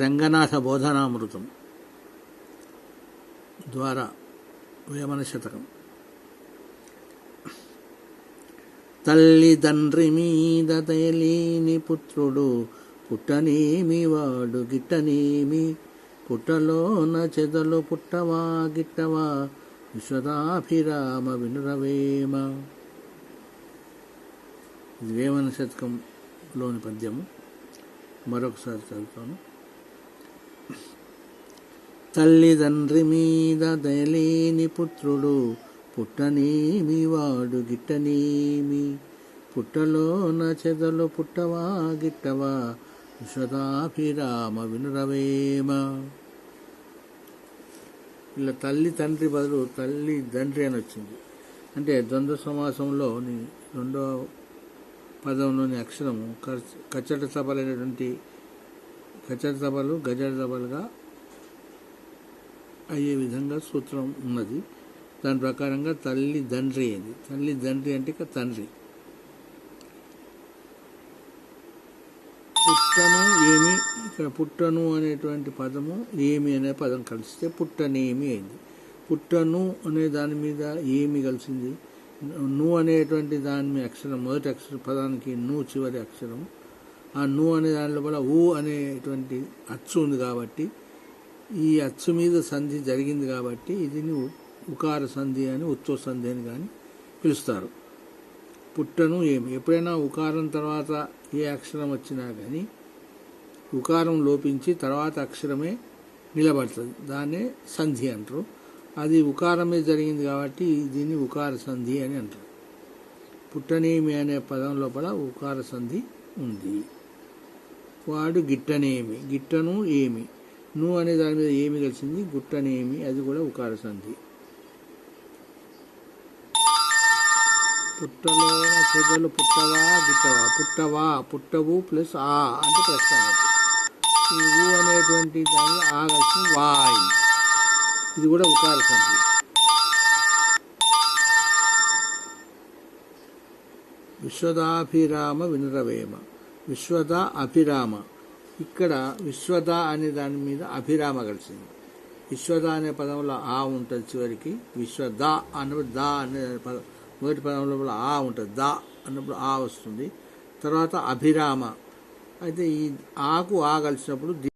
రంగనాథ బోధనామృతం ద్వారా వేమన శతకం. తల్లిదండ్రి మీద తేలీని పుత్రుడు పుట్టనేమి వాడు గిట్టనేమి? పుట్టలోన చెదలు పుట్టవా గిట్టవా? విశ్వదాభిరామ వినురవేమ. ఇది వేమన శతకంలోని పద్యము. మరొకసారి చదువుతాను. తల్లిదండ్రి మీద దయలేని పుత్రుడు పుట్టనేమి వాడు గిట్టనేమి. పుట్టలోన చెదలు పుట్టవా గిట్టవా? విశ్వదాభిరామ వినురవేమ. ఇలా తల్లి తండ్రి బదులు తల్లి తండ్రి అని వచ్చింది. అంటే ద్వంద్వ సమాసంలోని రెండో పదంలోని అక్షరము కచ- కచ్చట సభలైనటువంటి కచ్చట సభలు సభలుగా అయ్యే విధంగా సూత్రం ఉన్నది. దాని ప్రకారంగా తల్లి తండ్రి అయింది తల్లి తండ్రి అంటే ఇక తండ్రి. పుట్టను ఏమి ఇక్కడ పుట్టను అనేటువంటి పదము ఏమి అనే పదం కలిస్తే పుట్టనేమి అయింది. పుట్టను అనే దాని మీద ఏమి కలిసింది? ను అనేటువంటి దాని మీద అక్షరం మొదటి అక్షర పదానికి ను చివరి అక్షరం. ఆ ను అనే దాని లోపల ఊ అనేటువంటి అచ్చు ఉంది కాబట్టి ఈ అచ్చు మీద సంధి జరిగింది కాబట్టి ఇది ఉకార సంధి అని ఉత్సవ సంధి అని కానీ పిలుస్తారు. పుట్టను ఏమి? ఎప్పుడైనా ఉకారం తర్వాత ఏ అక్షరం వచ్చినా కానీ ఉకారం లోపించి తర్వాత అక్షరమే నిలబడుతుంది. దాన్నే సంధి అంటారు. అది ఉకారమే జరిగింది కాబట్టి దీన్ని ఉకార సంధి అని అంటారు. పుట్టనేమి అనే పదం లోపల ఉకార సంధి ఉంది. వాడు గిట్టనేమి గిట్టను ఏమి? నువ్వు అనే దాని మీద ఏమి కలిసింది? గుట్టనేమి? అది కూడా ఉకార సంధి. పుట్టలో చెదలు పుట్టవా గిట్టవా? పుట్టవా పుట్టవు ప్లస్ ఆ అంటే ప్రశ్న ఈ ఊ అనేటువంటి దాని ఆ కలిసి వా ఇది కూడా ఉకార సంధి. విశ్వదాభిరామ వినరవేమ. విశ్వద అభిరామ. ఇక్కడ విశ్వద అనే దాని మీద అభిరామ కలిసింది. విశ్వద అనే పదంలో ఆ ఉంటుంది చివరికి. విశ్వద అన్నప్పుడు దా అనే పదం మొదటి పదంలో కూడా ఆ ఉంటుంది. దా అన్నప్పుడు ఆ వస్తుంది. తర్వాత అభిరామ. అయితే ఈ ఆకు ఆ కలిసినప్పుడు